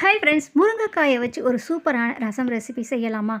Hi friends முருங்கைக்காயை வச்சு ஒரு சூப்பரான ரசம் ரெசிபி செய்யலாமா?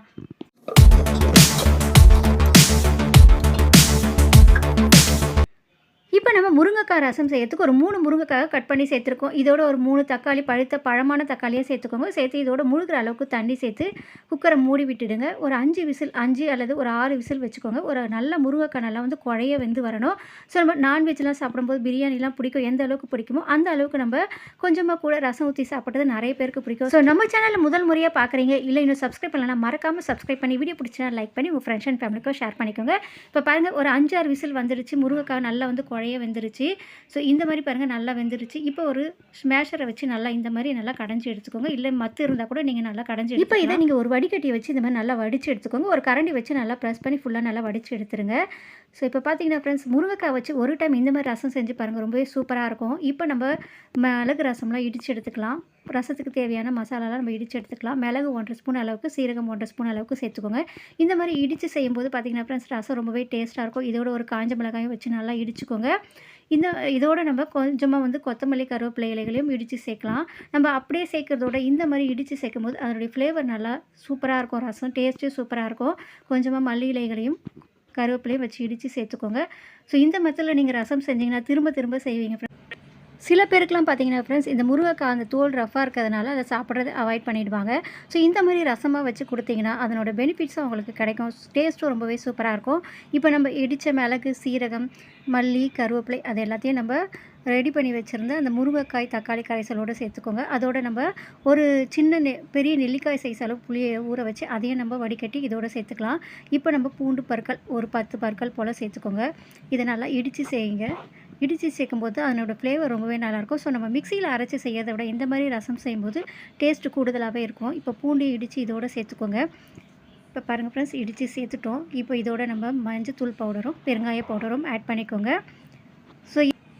நம்ம முருங்கைக்காய் ரசம் செய்யறதுக்கு ஒரு மூணு முருங்கைக்காய் கட் பண்ணி சேர்த்துருக்கோம். இதோட ஒரு மூணு தக்காளி பழுத்த பழமான தக்காளியை சேர்த்துக்கோங்க. சேர்த்து இதோட முழுகிற அளவுக்கு தண்ணி சேர்த்து குக்கரை மூடி விட்டுடுங்க. ஒரு அஞ்சு விசில் அஞ்சு அல்லது ஒரு ஆறு விசில் வச்சுக்கோங்க. ஒரு நல்ல முருங்கைக்காய் நல்லா வந்து குழைய வெந்து வரணும். ஸோ நம்ம நான்வெஜ்லாம் சாப்பிடும்போது பிரியாணிலாம் பிடிக்கும். எந்த அளவுக்கு பிடிக்குமோ அந்த அளவுக்கு நம்ம கொஞ்சமாக கூட ரசம் ஊற்றி சாப்பிட்றது நிறைய பேருக்கு பிடிக்கும். ஸோ நம்ம சேனலில் முதல் முறையாக பார்க்குறீங்க இல்லை இன்னும் சப்ஸ்கிரைப் பண்ணலாம் மறக்காமல் சப்ஸ்கிரைப் பண்ணி வீடியோ பிடிச்சினா லைக் பண்ணி உங்கள் ஃப்ரெண்ட்ஸ் அண்ட் ஃபேமிலிக்கும் ஷேர் பண்ணிக்கோங்க. இப்போ பாருங்கள் ஒரு அஞ்சாறு விசில் வந்துருச்சு முருங்கைக்காய் நல்லா வந்து குழைய வெந்துருச்சு. ஸோ இந்த மாதிரி பாருங்கள் நல்லா வெந்துருச்சு. இப்போ ஒரு ஸ்மேஷரை வச்சு நல்லா இந்த மாதிரி நல்லா கடைஞ்சி எடுத்துக்கோங்க. இல்லை மத்து இருந்தால் கூட நீங்கள் நல்லா கடைஞ்சி இப்போ இதை நீங்கள் ஒரு வடிகட்டி வச்சு இந்த மாதிரி நல்லா வடித்து எடுத்துக்கோங்க. ஒரு கரண்டி வச்சு நல்லா ப்ரெஸ் பண்ணி ஃபுல்லாக நல்லா வடித்து எடுத்துருங்க. ஸோ இப்போ பார்த்தீங்கன்னா ஃப்ரெண்ட்ஸ் முருங்கைக்காய் வச்சு ஒரு டைம் இந்த மாதிரி ரசம் செஞ்சு பாருங்கள் ரொம்பவே சூப்பராக இருக்கும். இப்போ நம்ம மிளகு ரசம்லாம் இடித்து எடுத்துக்கலாம். ரசத்துக்கு தேவையான மசாலாலாம் நம்ம இடித்து எடுத்துக்கலாம். மிளகு ஒன்றரை ஸ்பூன் அளவுக்கு சீரகம் ஒன்றரை ஸ்பூன் அளவுக்கு சேர்த்துக்கோங்க. இந்த மாதிரி இடித்து செய்யும்போது பார்த்தீங்கன்னா ஃப்ரெண்ட்ஸ் ரசம் ரொம்பவே டேஸ்ட்டாக இருக்கும். இதோட ஒரு காஞ்ச மிளகாயும் வச்சு நல்லா இடிச்சுக்கோங்க. இந்த இதோட நம்ம கொஞ்சமாக வந்து கொத்தமல்லி கருவேப்பிலை இலைகளையும் இடித்து சேர்க்கலாம். நம்ம அப்படியே சேர்க்குறதோட இந்த மாதிரி இடித்து சேர்க்கும் போது அதனுடைய ஃப்ளேவர் நல்லா சூப்பராக இருக்கும். ரசம் டேஸ்ட்டும் சூப்பராக இருக்கும். கொஞ்சமாக மல்லி இலைகளையும் கருவேப்பிலையும் வச்சு இடித்து சேர்த்துக்கோங்க. ஸோ இந்த மெத்தடில் நீங்கள் ரசம் செஞ்சிங்கன்னா திரும்ப திரும்ப செய்வீங்க. சில பேருக்குலாம் பார்த்தீங்கன்னா ஃப்ரெண்ட்ஸ் இந்த முருங்கைக்காய் அந்த தோல் ரஃபாக இருக்கிறதுனால அதை சாப்பிட்றது அவாய்ட் பண்ணிடுவாங்க. ஸோ இந்த மாதிரி ரசமாக வச்சு கொடுத்தீங்கன்னா அதனோட பெனிஃபிட்ஸும் அவங்களுக்கு கிடைக்கும். டேஸ்ட்டும் ரொம்பவே சூப்பராக இருக்கும். இப்போ நம்ம இடித்த மிளகு சீரகம் மல்லி கருவேப்பிலை அது எல்லாத்தையும் நம்ம ரெடி பண்ணி வச்சுருந்த அந்த முருங்கைக்காய் தக்காளி கரைசலோடு சேர்த்துக்கோங்க. அதோட நம்ம ஒரு சின்ன நெ பெரிய நெல்லிக்காய் சைஸ் அளவு புளியை ஊற வச்சு அதையும் நம்ம வடிகட்டி இதோட சேர்த்துக்கலாம். இப்போ நம்ம பூண்டு பற்கள் ஒரு பத்து பற்கள் போல் சேர்த்துக்கோங்க. இதை நல்லா இடித்து செய்யுங்க. இடித்து சேர்க்கும்போது அதனோட ஃப்ளேவர் ரொம்பவே நல்லாயிருக்கும். ஸோ நம்ம மிக்சியில் அரைச்சி செய்யறதை விட இந்த மாதிரி ரசம் செய்யும்போது டேஸ்ட்டு கூடுதலாகவே இருக்கும். இப்போ பூண்டு இடித்து இதோடு சேர்த்துக்கோங்க. இப்போ பாருங்கள் ஃப்ரெண்ட்ஸ் இடித்து சேர்த்துட்டோம். இப்போ இதோட நம்ம மஞ்சத்தூள் பவுடரும் பெருங்காய பவுடரும் ஆட் பண்ணிக்கோங்க.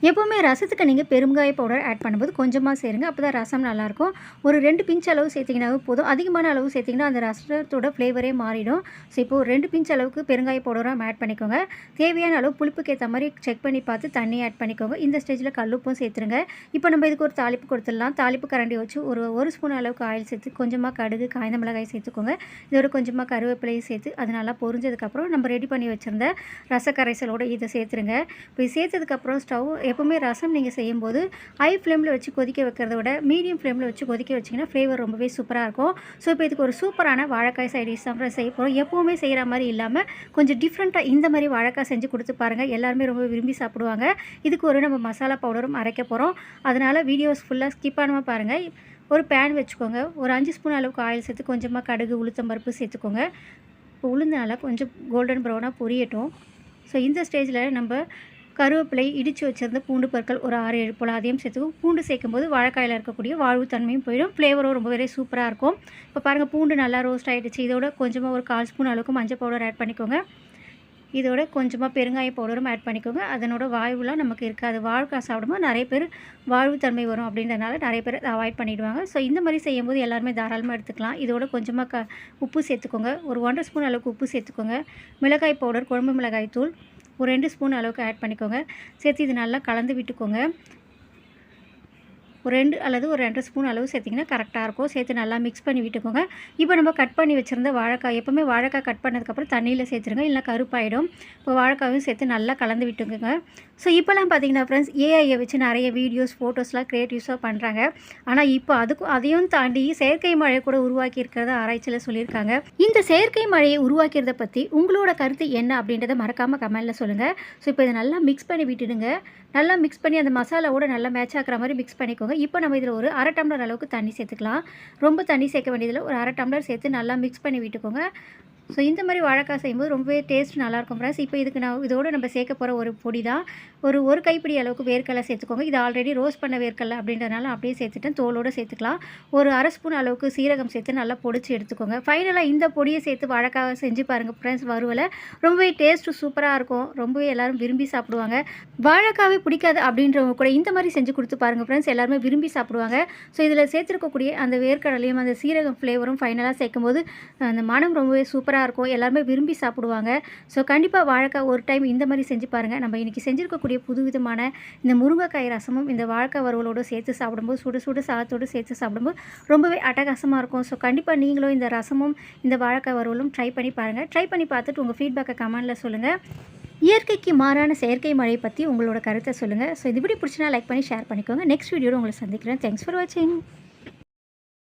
எப்போவுமே ரசத்துக்கு நீங்கள் பெருங்காய பவுடர் ஆட் பண்ணும்போது கொஞ்சமாக சேருங்க. அப்போ தான் ரசம் நல்லாயிருக்கும். ஒரு ரெண்டு பிஞ்ச் அளவு சேர்த்திங்கனாவே போதும். அதிகமான அளவு சேர்த்திங்கன்னா அந்த ரசத்தோட ஃப்ளேவரே மாறிடும். ஸோ இப்போ ஒரு ரெண்டு பிஞ்ச் அளவுக்கு பெருங்காய பவுடரும் ஆட் பண்ணிக்கோங்க. தேவையான அளவு புளிப்புக்கு ஏற்ற மாதிரி செக் பண்ணி பார்த்து தண்ணி ஆட் பண்ணிக்கோங்க. இந்த ஸ்டேஜில் கல்லுப்பும் சேர்த்துருங்க. இப்போ நம்ம இதுக்கு ஒரு தாளிப்பு கொடுத்துடலாம். தாளிப்பு கரண்டி வச்சு ஒரு ஒரு ஸ்பூன் அளவுக்கு ஆயில் சேர்த்து கொஞ்சமாக கடுகு காய்ந்த மிளகாய் சேர்த்துக்கோங்க. இதோட கொஞ்சமாக கருவேப்பிலையும் சேர்த்து அது நல்லா பொரிஞ்சதுக்கப்புறம் நம்ம ரெடி பண்ணி வச்சுருந்த ரசக்கரைசலோட இதை சேர்த்துருங்க. இப்போ சேர்த்ததுக்கப்புறம் ஸ்டவ் எப்போவுமே ரசம் நீங்கள் செய்யும்போது ஹை ஃப்ளேமில் வச்சு கொதிக்க வைக்கிறத விட மீடியம் ஃப்ளேமில் வச்சு கொதிக்க வச்சிங்கன்னா ஃப்ளேவர் ரொம்பவே சூப்பராக இருக்கும். ஸோ இப்போ இதுக்கு ஒரு சூப்பரான வாழைக்காய் சைட் டிஷ் தான் செய்ய போகிறோம் எப்போவுமே செய்கிற மாதிரி இல்லாமல் கொஞ்சம் டிஃப்ரெண்ட்டாக இந்த மாதிரி வாழைக்காய் செஞ்சு கொடுத்து பாருங்கள் எல்லாருமே ரொம்ப விரும்பி சாப்பிடுவாங்க. இதுக்கு ஒரு நம்ம மசாலா பவுடரும் அரைக்க போகிறோம் அதனால் வீடியோஸ் ஃபுல்லாக ஸ்கிப் பண்ணாமல் பாருங்கள் ஒரு பேன் வச்சுக்கோங்க. ஒரு அஞ்சு ஸ்பூன் அளவுக்கு ஆயில் சேர்த்து கொஞ்சமாக கடுகு உளுத்தம் பருப்பு சேர்த்துக்கோங்க. இப்போ உளுந்தனால கொஞ்சம் கோல்டன் ப்ரௌனாக பொரியட்டும். ஸோ இந்த ஸ்டேஜில் நம்ம கருவேப்பிலை இடித்து வச்சிருந்த பூண்டு பற்கள் ஒரு ஆறு ஏழு போல் அதையும் சேர்த்துக்கும். பூண்டு சேர்க்கும்போது வாழைக்காயில் இருக்கக்கூடிய வாழ்வு தன்மையும் போயிடும். ஃப்ளேவரும் ரொம்பவே சூப்பராக இருக்கும். இப்போ பாருங்கள் பூண்டு நல்லா ரோஸ்ட் ஆகிடுச்சு இதோட கொஞ்சமாக ஒரு கால் ஸ்பூன் அளவுக்கு மஞ்சள் பவுடர் ஆட் பண்ணிக்கோங்க. இதோட கொஞ்சமாக பெருங்காய பவுடரும் ஆட் பண்ணிக்கோங்க. அதனோட வாயுலாம் நமக்கு இருக்காது. வாழ்க்கா சாப்பிடும்போது நிறைய பேர் வாழ்வு தன்மை வரும் அப்படின்றனால நிறைய பேர் அதை அவாய்ட் பண்ணிடுவாங்க. ஸோ இந்த மாதிரி செய்யும்போது எல்லாருமே தாராளமாக எடுத்துக்கலாம். இதோட கொஞ்சமாக க உப்பு சேர்த்துக்கோங்க. ஒரு ஒன்றரை ஸ்பூன் அளவுக்கு உப்பு சேர்த்துக்கோங்க. மிளகாய் பவுடர் குழம்பு மிளகாய் தூள் ஒரு ரெண்டு ஸ்பூன் அளவுக்கு ஆட் பண்ணிக்கோங்க. சேர்த்து இது நல்லா கலந்து விட்டுக்கோங்க. ஒரு ரெண்டு அல்லது ஒரு ரெண்டு ஸ்பூன் அளவு சேர்த்திங்கன்னா கரெக்டாக இருக்கும். சேர்த்து நல்லா மிக்ஸ் பண்ணி விட்டுக்கோங்க. இப்போ நம்ம கட் பண்ணி வச்சுருந்த வாழைக்காய் எப்போவுமே வாழைக்காய் கட் பண்ணதுக்கப்புறம் தண்ணியில் சேர்த்துருங்க. இல்லைனா கருப்பாயிடும். இப்போ வாழைக்காயும் சேர்த்து நல்லா கலந்து விட்டுக்கோங்க. ஸோ இப்போலாம் பார்த்தீங்கன்னா ஃப்ரெண்ட்ஸ் ஏஐயை வச்சு நிறைய வீடியோஸ் ஃபோட்டோஸ்லாம் க்ரியேட்டிவ்ஸாக பண்ணுறாங்க ஆனால் இப்போ அதுக்கும் அதையும் தாண்டி செயற்கை மழையை கூட உருவாக்கி இருக்கிறத ஆராய்ச்சியில் சொல்லியிருக்காங்க. இந்த செயற்கை மழையை உருவாக்கிறத பற்றி உங்களோட கருத்து என்ன அப்படின்றத மறக்காமல் கமெண்டில் சொல்லுங்கள் ஸோ இப்போ இதை நல்லா மிக்ஸ் பண்ணி விட்டுடுங்க. நல்லா மிக்ஸ் பண்ணி அந்த மசாலாவோட நல்லா மேட்ச் ஆகிற மாதிரி மிக்ஸ் பண்ணிக்கோங்க. இப்போ நம்ம இதில் ஒரு அரை டம்ளர் அளவுக்கு தண்ணி சேர்த்துக்கலாம். ரொம்ப தண்ணி சேர்க்க வேண்டியதில் ஒரு அரை டம்ளர் சேர்த்து நல்லா மிக்ஸ் பண்ணி விட்டுக்கோங்க. ஸோ இந்த மாதிரி வாழைக்காய் செய்யும்போது ரொம்பவே டேஸ்ட் நல்லாயிருக்கும் ஃப்ரெண்ட்ஸ் இப்போ இதுக்கு நான் இதோடு நம்ம சேர்க்க போகிற ஒரு பொடி தான். ஒரு ஒரு கைப்பிடி அளவுக்கு வேர்க்கடலை சேர்த்துக்கோங்க. இது ஆல்ரெடி ரோஸ்ட் பண்ண வேர்க்கடலை அப்படின்றனால அப்படியே சேர்த்துட்டேன். தோலோடு சேர்த்துக்கலாம். ஒரு அரை ஸ்பூன் அளவுக்கு சீரகம் சேர்த்து நல்லா பொடிச்சு எடுத்துக்கோங்க. ஃபைனலாக இந்த பொடியை சேர்த்து வாழைக்காய் செஞ்சு பாருங்கள் ஃப்ரெண்ட்ஸ் வருவலை ரொம்பவே டேஸ்ட்டு சூப்பராக இருக்கும். ரொம்பவே எல்லாரும் விரும்பி சாப்பிடுவாங்க. வாழைக்காவே பிடிக்காது அப்படின்றவங்க கூட இந்த மாதிரி செஞ்சு கொடுத்து பாருங்கள் ஃப்ரெண்ட்ஸ் எல்லாருமே விரும்பி சாப்பிடுவாங்க. ஸோ இதில் சேர்த்துருக்கக்கூடிய அந்த வேர்க்கடலையும் அந்த சீரகம் ஃப்ளேவரும் ஃபைனலாக சேர்க்கும்போது அந்த மனம் ரொம்பவே சூப்பராக சூப்பராக இருக்கும். எல்லாருமே விரும்பி சாப்பிடுவாங்க. ஸோ கண்டிப்பாக வாழைக்காய் ஒரு டைம் இந்த மாதிரி செஞ்சு பாருங்கள் நம்ம இன்றைக்கி செஞ்சுருக்கக்கூடிய புதுவிதமான இந்த முருங்கைக்காய் ரசமும் இந்த வாழைக்காய் வறுவலோடு சேர்த்து சாப்பிடும்போது சுடு சுடு சாதத்தோடு சேர்த்து சாப்பிடும்போது ரொம்பவே அட்டகாசமாக இருக்கும். ஸோ கண்டிப்பாக நீங்களும் இந்த ரசமும் இந்த வாழைக்காய் வறுவலும் ட்ரை பண்ணி பாருங்கள் ட்ரை பண்ணி பார்த்துட்டு உங்கள் ஃபீட்பேக்கை கமெண்டில் சொல்லுங்கள் இயற்கைக்கு மாறான செயற்கை மழை பற்றி உங்களோட கருத்தை சொல்லுங்கள் ஸோ இது இப்படி பிடிச்சினா லைக் பண்ணி ஷேர் பண்ணிக்கோங்க. நெக்ஸ்ட் வீடியோவில் உங்களை சந்திக்கிறேன். தேங்க்ஸ் ஃபார் வாட்சிங்